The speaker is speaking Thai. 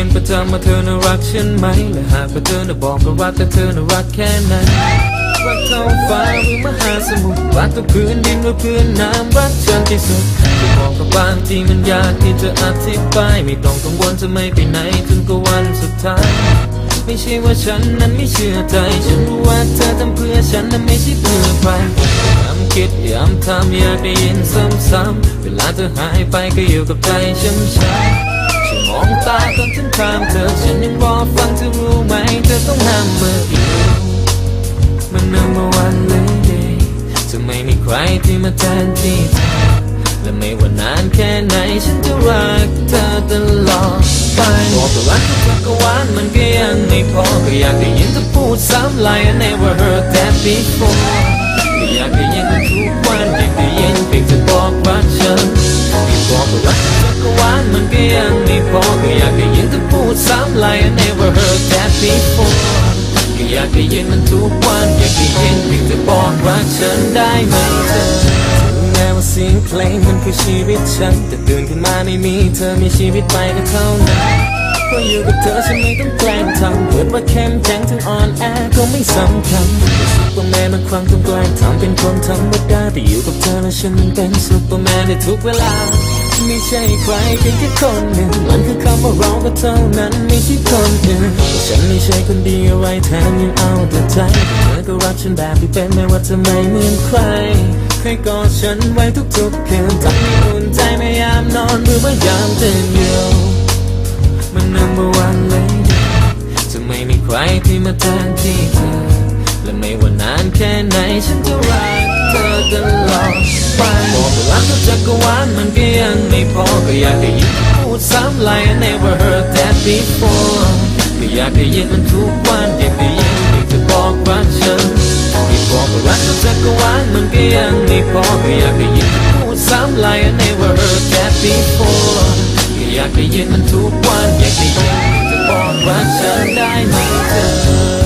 ็นประจำว่าเธอน่ารักฉันไหม และหากว่าเธอน่ะบอกก็รักแต่เธอน่ารักแค่ไหนรักท้องฟ้าหรือมหาสมุทรรักกับพื้นดินหรือพื้นน้ำรักฉันที่สุดจะบอกกับบางทีมันยากที่จะอธิบายไม่ต้องกังวลจะไม่ไปไหนจนกว่าวันสุดท้ายไม่ใช่ว่าฉันนั้นไม่เชื่อใจ ฉันรู้ว่าเธอทำเพื่อฉันนั้นไม่ใช่เพื่อใครย้ำคิดย้ำทำอยากได้ยินซ้ำๆเวลาเธอหายไปก็อยู่กับใจช้ำช้ำฉัน มองตาตอนฉันถามเธอฉันยังรอฟังเธอรู้ไหมเธอต้องห้ามเมื่อเดียวมัน number one lady จะไม่มีใครที่มาแทนที่เธอและไม่ว่านานแค่ไหนฉันจะรักเธอตลอดไปบอกว่ารักทุกจักรวาลมันก็ยังไม่พอก็อยากได้ยินเธอพูดซ้ำ like I never heard that before ก็อยากได้ยินเธอพูดซ้ำ like I never heard that before ก็อยากได้ยินมันทุกวัน อยากได้ยินเพียงเธอบอกรักฉันได้ไหมเธอแม้ว่าเสียงเพลงมันคือชีวิตฉัน แต่ตื่นขึ้นมาไม่มีเธอมีชีวิตไปก็เท่านั้นเพราะอยู่กับเธอฉันไม่ต้องแกล้งทำเกิดว่าเข้มแข็งถึงอ่อนแอก็ไม่สำคัญซุปเปอร์แมนบางครั้งต้องแกล้งทำเป็นคนธรรมดาแต่อยู่กับเธอแล้วฉันเป็นซุปเปอร์แมนในทุกเวลา ไม่ใช่ใครเพียงแค่คนหนึ่งมันคือคำว่าเราก็เท่านั้นไม่ใช่คนอื่นฉันไม่ใช่คนดีอะไรแถมยังเอาแต่ใจเธอก็รักฉันแบบที่เป็นไม่ว่าจะไม่เหมือนใครให้กอดฉันไว้ทุกๆคืนทำให้อุ่นใจไม่ยามนอนหรือว่ายามตื่นอยู่ มัน number one lady จะไม่มีใครที่มาแทนที่เธอและไม่ว่านานแค่ไหนฉันจะรักเธอตลอดไปารักทุกจักรวาลมันก็ยังไม่พอก็อยากได้ยินพูดซ้ำ like I never heard that before ก็อยากได้ยินมันทุกวันอยากได้ยินที่เธอบอกรักฉันที่บอกว่ารักทุกจักรวาลมันก็ยังไม่พอก็อยากได้ยินพูดซ้ำ like I never heard that before ก็อยากได้ยินมันทุกวันอยากได้ยินที่เธอบอกรักฉันได้ไหมเธอ